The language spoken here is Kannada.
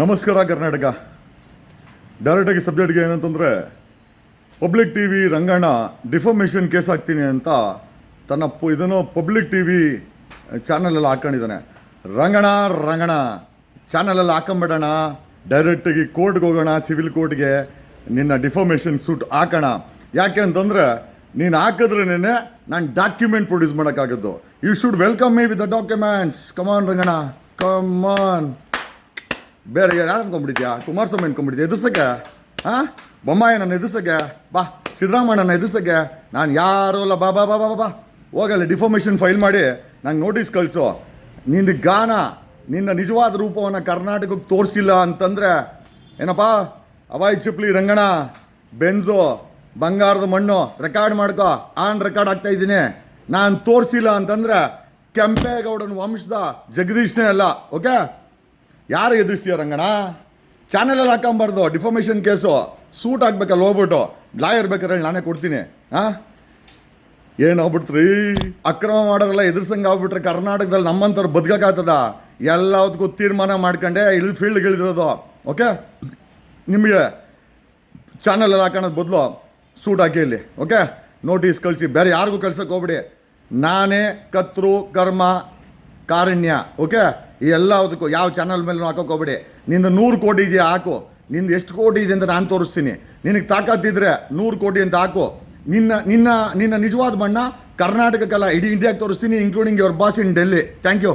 ನಮಸ್ಕಾರ ಕರ್ನಾಟಕ. ಡೈರೆಕ್ಟಾಗಿ ಸಬ್ಜೆಕ್ಟ್ಗೆ ಏನಂತಂದರೆ public T V Ranganna defamation case ಹಾಕ್ತೀನಿ ಅಂತ ತನ್ನ ಪು, ಇದನ್ನು ಪಬ್ಲಿಕ್ ಟಿ ವಿ ಚಾನಲಲ್ಲಿ ಹಾಕ್ಕೊಂಡಿದ್ದಾನೆ ರಂಗಣ ರಂಗಣ ಚಾನಲಲ್ಲಿ ಹಾಕೊಂಬಿಡೋಣ. ಡೈರೆಕ್ಟಾಗಿ ಕೋರ್ಟ್ಗೆ ಹೋಗೋಣ, ಸಿವಿಲ್ ಕೋರ್ಟ್ಗೆ ನಿನ್ನ ಡಿಫಾಮೇಷನ್ ಸೂಟ್ ಹಾಕೋಣ. ಯಾಕೆ ಅಂತಂದರೆ, ನೀನು ಹಾಕಿದ್ರೇನೆ ನಾನು document produce ಮಾಡೋಕ್ಕಾಗದ್ದು. You should welcome me with the documents come on Ranganna come on ಬೇರೆ ಯಾರು ಅನ್ಕೊಂಡ್ಬಿಟ್ಟಿದ್ಯಾ? ಕುಮಾರಸ್ವಾಮಿ ಅನ್ಕೊಂಡ್ಬಿಟ್ಟಿದ್ಯಾ? ಎದುರ್ಸಕ್ಕೆ? ಹಾಂ ಬೊಮ್ಮಾಯನನ್ನು ಎದುರ್ಸಕ್ಕೆ? ಬಾ ಸಿದ್ದರಾಮಣ್ಣನ ಎದುರ್ಸಕ್ಕೆ? ನಾನು ಯಾರೂ ಅಲ್ಲ. ಬಾ ಬಾ ಬಾ ಬಾ ಬಾ, ಹೋಗಲ್ಲ ಡಿಫಾಮೇಷನ್ ಫೈಲ್ ಮಾಡಿ ನಂಗೆ ನೋಟಿಸ್ ಕಳಿಸು. ನಿನ್ನ ಗಾನ ನಿನ್ನ ನಿಜವಾದ ರೂಪವನ್ನು ಕರ್ನಾಟಕಕ್ಕೆ ತೋರಿಸಿಲ್ಲ ಅಂತಂದರೆ ಏನಪ್ಪ? ಅವಾಯ್ ಚಿಪ್ಲಿ ರಂಗಣ ಬೆಂಜು ಬಂಗಾರದ ಮಣ್ಣು ರೆಕಾರ್ಡ್ ಮಾಡ್ಕೊ. ಆನ್ ರೆಕಾರ್ಡ್ ಆಗ್ತಾ ಇದ್ದೀನಿ. ನಾನು ತೋರಿಸಿಲ್ಲ ಅಂತಂದರೆ ಕೆಂಪೇಗೌಡನ ವಂಶದ ಜಗದೀಶ್ನೇ ಅಲ್ಲ ಓಕೆ? ಯಾರು ಎದುರಿಸ್ತೀಯ ರಂಗಣ ಚಾನಲಲ್ಲಿ ಹಾಕೊಂಬಾರ್ದು ಡಿಫಾಮೇಷನ್ ಕೇಸು ಸೂಟ್ ಹಾಕ್ಬೇಕಲ್ಲ ಹೋಗ್ಬಿಟ್ಟು. ಲಾಯರ್ ಬೇಕಾದ್ರೆ ನಾನೇ ಕೊಡ್ತೀನಿ ಹಾಂ ಏನಾಗ್ಬಿಡ್ತ್ರಿ ಅಕ್ರಮ ಮಾಡೋರೆಲ್ಲ ಎದುರ್ಸಂಗೆ ಆಗ್ಬಿಟ್ರೆ ಕರ್ನಾಟಕದಲ್ಲಿ ನಮ್ಮಂಥವ್ರು ಎಲ್ಲ ಎಲ್ಲದಕ್ಕೂ ತೀರ್ಮಾನ ಮಾಡ್ಕೊಂಡೆ ಇಳಿದು ಫೀಲ್ಡ್ಗೆ ಇಳಿದಿರೋದು ಓಕೆ ನಿಮಗೆ ಚಾನಲಲ್ಲಿ ಹಾಕೋಣದ ಬದಲು ಸೂಟ್ ಹಾಕಿ ಇಲ್ಲಿ ಓಕೆ ನೋಟಿಸ್ ಕಳಿಸಿ, ಬೇರೆ ಯಾರಿಗೂ ಕಳ್ಸೋಕೆ ಹೋಗ್ಬಿಡಿ. ನಾನೇ ಕತ್ರು, ಕರ್ಮ, ಕಾರಣ್ಯ ಓಕೆ ಈ ಎಲ್ಲದಕ್ಕೂ ಯಾವ ಚಾನಲ್ ಮೇಲೂ ಹಾಕೋಕೆ ಹೋಗ್ಬಿಡಿ. ನಿಂದು ನೂರು ಕೋಟಿ ಇದೆಯಾ ಹಾಕು. ನಿಂದು ಎಷ್ಟು ಕೋಟಿ ಇದೆ ಅಂತ ನಾನು ತೋರಿಸ್ತೀನಿ. ನಿನಗೆ ತಾಕತ್ತಿದ್ರೆ ನೂರು ಕೋಟಿ ಅಂತ ಹಾಕು. ನಿನ್ನ ನಿನ್ನ ನಿನ್ನ ನಿಜವಾದ ಬಣ್ಣ ಕರ್ನಾಟಕಕ್ಕೆಲ್ಲ ಇಡೀ ಇಂಡಿಯಾಗೆ ತೋರಿಸ್ತೀನಿ including your boss in Delhi thank you